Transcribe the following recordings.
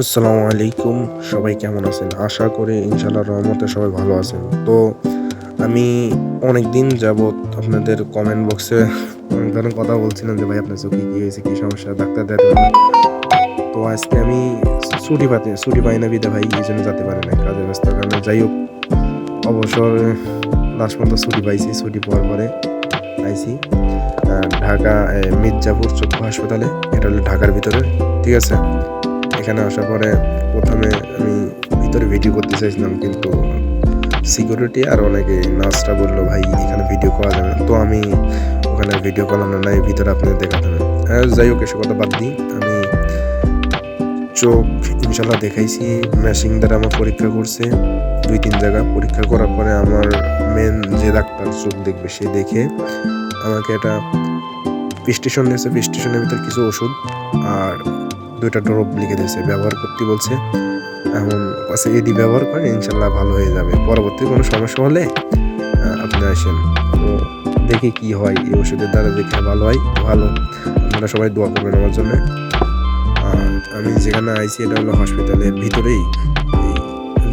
আসসালামু আলাইকুম। সবাই কেমন আছেন? আশা করি ইনশাল্লাহ রহমতে সবাই ভালো আছেন। তো আমি অনেক দিন যাবৎ আপনাদের কমেন্ট বক্সে অনেক ধরনের কথা বলছিলাম যে, ভাই, আপনার চোখে কী হয়েছে? কী সমস্যা? ডাক্তার হবে তো আজকে আমি ছুটি পাতে, ছুটি পাই না বিদা ভাই, এই জন্য যেতে পারি না কাজের ব্যস্ত। কারণে যাই হোক, অবসর, লাস্ট পর্যন্ত ছুটি পাইছি, ছুটি পাওয়ার পরে আইছি। ঢাকা মির্জাপুর চক্ষু হাসপাতালে, এটা হলো ঢাকার ভিতরে, ঠিক আছে? এখানে আসার পরে প্রথমে আমি ভিতরে ভিডিও করতে চাইছিলাম, কিন্তু সিকিউরিটি আর অনেকে নার্সটা বলল, ভাই, এখানে ভিডিও করা যাবে তো আমি ওখানে ভিডিও করলাম, না নাই ভিতরে আপনাদের দেখাতে হবে। আর যাই হোক, এসব কথা বাদ দিই। আমি চোখ ইনশাল্লাহ দেখাইছি মেশিন দ্বারা আমার পরীক্ষা করছে। দুই, তিন জায়গা পরীক্ষা করার পরে আমার মেন যে ডাক্তার চোখ দেখবে, সে দেখে আমাকে একটা প্রেস্টেশন দিয়েছে। প্রেস্টেশনের ভিতরে কিছু ওষুধ আর দুইটা ড্রপ লিখে দিয়েছে, ব্যবহার করতে বলছে। এখন কাছে এডি ব্যবহার করেন ইনশাল্লাহ ভালো হয়ে যাবে। পরবর্তী কোনো সমস্যা হলে আপনি আসেন। তো দেখি কি হয়, এই ওষুধের দ্বারা দেখে ভালো হয়, ভালো। আপনারা সবাই দোয়া করবেন আমার জন্য। আমি যেখানে আইছি, এটা হলো হসপিটালের ভিতরেই।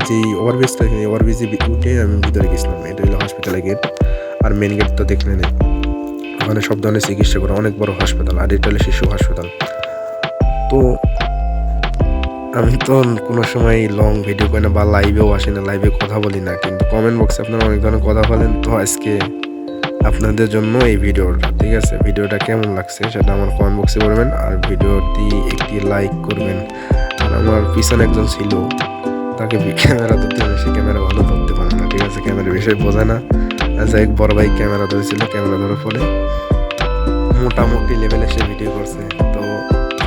যে ওভারব্রিজটা ওভারব্রিজে উঠে আমি ভিতরে গেছিলাম। এটা হলো হসপিটালের গেট আর মেন গেট তো দেখলে নেই ওখানে সব ধরনের চিকিৎসা করে অনেক বড় হাসপাতাল আর এটা হলো শিশু হাসপাতাল তো আমি তো কোনো সময় লং ভিডিও করি না বা লাইভেও আসি না লাইভে কথা বলি না, কিন্তু কমেন্ট বক্সে আপনারা অনেক ধরনের কথা বলেন। তো আজকে আপনাদের জন্য এই ভিডিওটা ঠিক আছে? ভিডিওটা কেমন লাগছে সেটা আমার কমেন্ট বক্সে বলবেন আর ভিডিওটি একটি লাইক করবেন। আর আমার পিছনে একজন ছিল, তাকে ক্যামেরা ধরতে হবে সে ক্যামেরা ভালো ধরতে পারে না, ঠিক আছে? ক্যামেরা বিষয় বোঝে না। যাই হোক, বড় ভাই ক্যামেরা ধরেছিল ক্যামেরা ধরার ফলে মোটামুটি লেভেলে সে ভিডিও করছে। তো